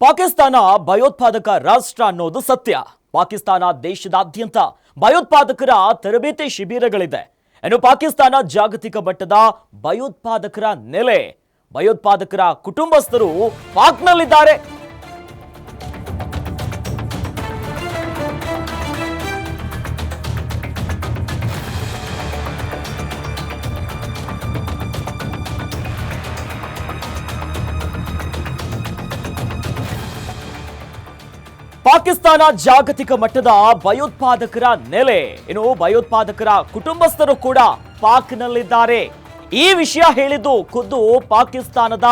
ಪಾಕಿಸ್ತಾನ ಭಯೋತ್ಪಾದಕ ರಾಷ್ಟ್ರ ಅನ್ನೋದು ಸತ್ಯ. ಪಾಕಿಸ್ತಾನ ದೇಶದಾದ್ಯಂತ ಭಯೋತ್ಪಾದಕರ ತರಬೇತಿ ಶಿಬಿರಗಳಿದೆ. ಇನ್ನು ಪಾಕಿಸ್ತಾನ ಜಾಗತಿಕ ಮಟ್ಟದ ಭಯೋತ್ಪಾದಕರ ನೆಲೆ. ಭಯೋತ್ಪಾದಕರ ಕುಟುಂಬಸ್ಥರು ಪಾಕ್ನಲ್ಲಿದ್ದಾರೆ. ಪಾಕಿಸ್ತಾನ ಜಾಗತಿಕ ಮಟ್ಟದ ಭಯೋತ್ಪಾದಕರ ನೆಲೆ. ಇನ್ನು ಭಯೋತ್ಪಾದಕರ ಕುಟುಂಬಸ್ಥರು ಕೂಡ ಪಾಕ್ನಲ್ಲಿದ್ದಾರೆ. ಈ ವಿಷಯ ಹೇಳಿದ್ದು ಖುದ್ದು ಪಾಕಿಸ್ತಾನದ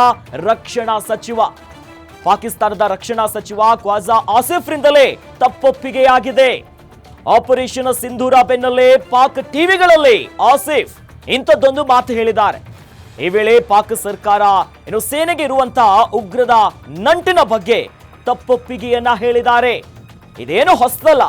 ರಕ್ಷಣಾ ಸಚಿವ. ಪಾಕಿಸ್ತಾನದ ರಕ್ಷಣಾ ಸಚಿವ ಕ್ವಾಜಾ ಆಸಿಫ್ರಿಂದಲೇ ತಪ್ಪೊಪ್ಪಿಗೆಯಾಗಿದೆ. ಆಪರೇಷನ್ ಸಿಂಧೂರ ಬೆನ್ನಲ್ಲೇ ಪಾಕ್ ಟಿವಿಗಳಲ್ಲಿ ಆಸಿಫ್ ಇಂಥದ್ದೊಂದು ಮಾತು ಹೇಳಿದ್ದಾರೆ. ಈ ವೇಳೆ ಪಾಕ್ ಸರ್ಕಾರ ಇನ್ನು ಸೇನೆಗೆ ಇರುವಂತಹ ಉಗ್ರದ ನಂಟಿನ ಬಗ್ಗೆ ತಪ್ಪೊಪ್ಪಿಗೆಯನ್ನ ಹೇಳಿದ್ದಾರೆ. ಇದೇನು ಹೊಸದಲ್ಲ.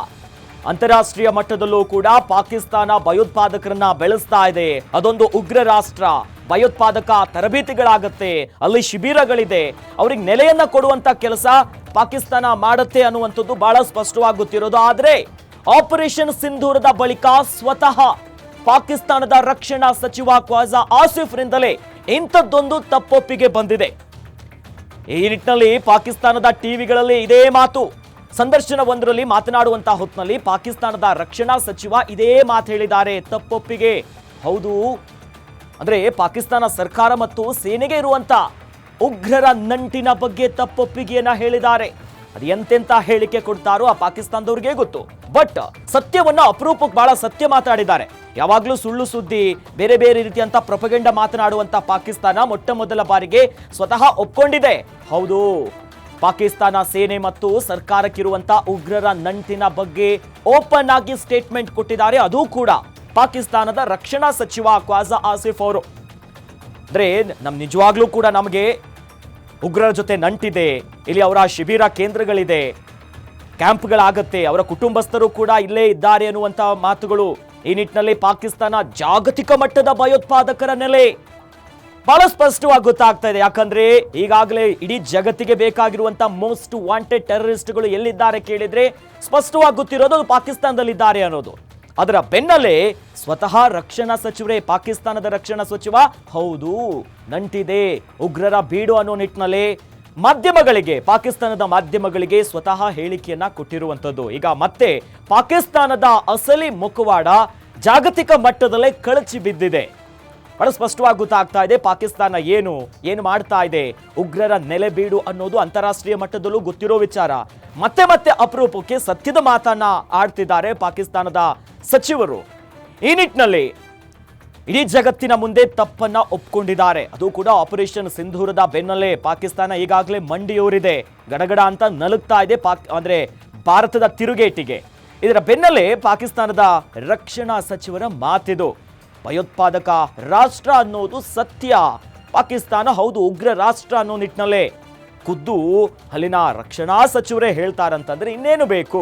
ಅಂತಾರಾಷ್ಟ್ರೀಯ ಮಟ್ಟದಲ್ಲೂ ಕೂಡ ಪಾಕಿಸ್ತಾನ ಭಯೋತ್ಪಾದಕರನ್ನ ಬೆಳೆಸ್ತಾ ಇದೆ. ಅದೊಂದು ಉಗ್ರ ರಾಷ್ಟ್ರ. ಭಯೋತ್ಪಾದಕ ತರಬೇತಿಗಳಾಗತ್ತೆ. ಅಲ್ಲಿ ಶಿಬಿರಗಳಿದೆ. ಅವ್ರಿಗೆ ನೆಲೆಯನ್ನ ಕೊಡುವಂತ ಕೆಲಸ ಪಾಕಿಸ್ತಾನ ಮಾಡುತ್ತೆ ಅನ್ನುವಂಥದ್ದು ಬಹಳ ಸ್ಪಷ್ಟವಾಗುತ್ತಿರೋದು ಆದ್ರೆ ಆಪರೇಷನ್ ಸಿಂಧೂರದ ಬಳಿಕ ಸ್ವತಃ ಪಾಕಿಸ್ತಾನದ ರಕ್ಷಣಾ ಸಚಿವ ಕ್ವಾಜಾ ಆಸಿಫ್ರಿಂದಲೇ ಇಂಥದ್ದೊಂದು ತಪ್ಪೊಪ್ಪಿಗೆ ಬಂದಿದೆ. ಈ ನಿಟ್ಟಿನಲ್ಲಿ ಪಾಕಿಸ್ತಾನದ ಟಿವಿಗಳಲ್ಲಿ ಇದೇ ಮಾತು. ಸಂದರ್ಶನವೊಂದರಲ್ಲಿ ಮಾತನಾಡುವಂತಹ ಹೊತ್ತಿನಲ್ಲಿ ಪಾಕಿಸ್ತಾನದ ರಕ್ಷಣಾ ಸಚಿವ ಇದೇ ಮಾತು ಹೇಳಿದ್ದಾರೆ. ತಪ್ಪೊಪ್ಪಿಗೆ. ಹೌದು. ಅಂದ್ರೆ ಪಾಕಿಸ್ತಾನ ಸರ್ಕಾರ ಮತ್ತು ಸೇನೆಗೆ ಇರುವಂತ ಉಗ್ರರ ನಂಟಿನ ಬಗ್ಗೆ ತಪ್ಪೊಪ್ಪಿಗೆಯನ್ನ ಹೇಳಿದ್ದಾರೆ. ಅದು ಎಂತೆಂತ ಹೇಳಿಕೆ ಕೊಡ್ತಾರೋ ಆ ಪಾಕಿಸ್ತಾನದವ್ರಿಗೆ ಗೊತ್ತು. ಬಟ್ ಸತ್ಯವನ್ನ ಅಪರೂಪಕ್ಕೆ ಬಹಳ ಸತ್ಯ ಮಾತಾಡಿದ್ದಾರೆ ಯಾವಾಗಲೂ ಸುಳ್ಳು ಸುದ್ದಿ, ಬೇರೆ ಬೇರೆ ರೀತಿಯಂತ ಪ್ರೊಪಗೆಂಡ ಮಾತನಾಡುವಂತ ಪಾಕಿಸ್ತಾನ ಮೊಟ್ಟ ಮೊದಲ ಬಾರಿಗೆ ಸ್ವತಃ ಒಪ್ಕೊಂಡಿದೆ. ಹೌದು, ಪಾಕಿಸ್ತಾನ ಸೇನೆ ಮತ್ತು ಸರ್ಕಾರಕ್ಕಿರುವಂತ ಉಗ್ರರ ನಂಟಿನ ಬಗ್ಗೆ ಓಪನ್ ಆಗಿ ಸ್ಟೇಟ್ಮೆಂಟ್ ಕೊಟ್ಟಿದ್ದಾರೆ. ಅದು ಕೂಡ ಪಾಕಿಸ್ತಾನದ ರಕ್ಷಣಾ ಸಚಿವ ಕ್ವಾಜಾ ಆಸಿಫ್ ಅವರು. ಅಂದ್ರೆ ನಮ್ ನಿಜವಾಗ್ಲೂ ಕೂಡ ನಮಗೆ ಉಗ್ರರ ಜೊತೆ ನಂಟಿದೆ, ಇಲ್ಲಿ ಅವರ ಶಿಬಿರ ಕೇಂದ್ರಗಳಿದೆ ಕ್ಯಾಂಪ್ಗಳಾಗತ್ತೆ, ಅವರ ಕುಟುಂಬಸ್ಥರು ಕೂಡ ಇಲ್ಲೇ ಇದ್ದಾರೆ ಅನ್ನುವಂತ ಮಾತುಗಳು. ಈ ನಿಟ್ಟಿನಲ್ಲಿ ಪಾಕಿಸ್ತಾನ ಜಾಗತಿಕ ಮಟ್ಟದ ಭಯೋತ್ಪಾದಕರ ನೆಲೆ. ಬಹಳ ಸ್ಪಷ್ಟವಾಗಿ ಗೊತ್ತಾಗ್ತಾ ಇದೆ, ಯಾಕಂದ್ರೆ ಈಗಾಗಲೇ ಇಡೀ ಜಗತ್ತಿಗೆ ಬೇಕಾಗಿರುವಂತ ಮೋಸ್ಟ್ ವಾಂಟೆಡ್ ಟೆರರಿಸ್ಟ್ಗಳು ಎಲ್ಲಿದ್ದಾರೆ ಕೇಳಿದ್ರೆ ಸ್ಪಷ್ಟವಾಗಿ ಗೊತ್ತಿರೋದು ಪಾಕಿಸ್ತಾನದಲ್ಲಿದ್ದಾರೆ ಅನ್ನೋದು. ಅದರ ಬೆನ್ನಲ್ಲೇ ಸ್ವತಃ ರಕ್ಷಣಾ ಸಚಿವರೇ, ಪಾಕಿಸ್ತಾನದ ರಕ್ಷಣಾ ಸಚಿವ, ಹೌದು, ನಂಟಿದೆ, ಉಗ್ರರ ಬೀಡು ಅನ್ನೋ ನಿಟ್ಟಿನಲ್ಲಿ ಮಾಧ್ಯಮಗಳಿಗೆ, ಪಾಕಿಸ್ತಾನದ ಮಾಧ್ಯಮಗಳಿಗೆ ಸ್ವತಃ ಹೇಳಿಕೆಯನ್ನ ಕೊಟ್ಟಿರುವಂತದ್ದು ಈಗ ಮತ್ತೆ ಪಾಕಿಸ್ತಾನದ ಅಸಲಿ ಮುಖವಾಡ ಜಾಗತಿಕ ಮಟ್ಟದಲ್ಲೇ ಕಳಚಿ ಬಿದ್ದಿದೆ. ಬಹಳ ಸ್ಪಷ್ಟವಾಗಿ ಗೊತ್ತಾಗ್ತಾ ಇದೆ ಪಾಕಿಸ್ತಾನ ಏನು ಏನು ಮಾಡ್ತಾ ಇದೆ, ಉಗ್ರರ ನೆಲೆ ಬೀಡು ಅನ್ನೋದು ಅಂತಾರಾಷ್ಟ್ರೀಯ ಮಟ್ಟದಲ್ಲೂ ಗೊತ್ತಿರೋ ವಿಚಾರ. ಮತ್ತೆ ಮತ್ತೆ ಅಪರೂಪಕ್ಕೆ ಸತ್ಯದ ಮಾತನ್ನ ಆಡ್ತಿದ್ದಾರೆ ಪಾಕಿಸ್ತಾನದ ಸಚಿವರು. ಈ ನಿಟ್ಟಿನಲ್ಲಿ ಇಡೀ ಜಗತ್ತಿನ ಮುಂದೆ ತಪ್ಪನ್ನ ಒಪ್ಕೊಂಡಿದ್ದಾರೆ. ಅದು ಕೂಡ ಆಪರೇಷನ್ ಸಿಂಧೂರದ ಬೆನ್ನಲ್ಲೇ ಪಾಕಿಸ್ತಾನ ಈಗಾಗಲೇ ಮಂಡಿಯೂರಿದೆ. ಗಡಗಡ ಅಂತ ನಲುಗ್ತಾ ಇದೆ ಪಾಕ್, ಅಂದ್ರೆ ಭಾರತದ ತಿರುಗೇಟಿಗೆ. ಇದರ ಬೆನ್ನಲ್ಲೇ ಪಾಕಿಸ್ತಾನದ ರಕ್ಷಣಾ ಸಚಿವರ ಮಾತಿದು. ಭಯೋತ್ಪಾದಕ ರಾಷ್ಟ್ರ ಅನ್ನೋದು ಸತ್ಯ. ಪಾಕಿಸ್ತಾನ ಹೌದು, ಉಗ್ರ ರಾಷ್ಟ್ರ ಅನ್ನೋ ನಿಟ್ಟಿನಲ್ಲೇ ಖುದ್ದು ಅಲ್ಲಿನ ರಕ್ಷಣಾ ಸಚಿವರೇ ಹೇಳ್ತಾರಂತಂದ್ರೆ ಇನ್ನೇನು ಬೇಕು?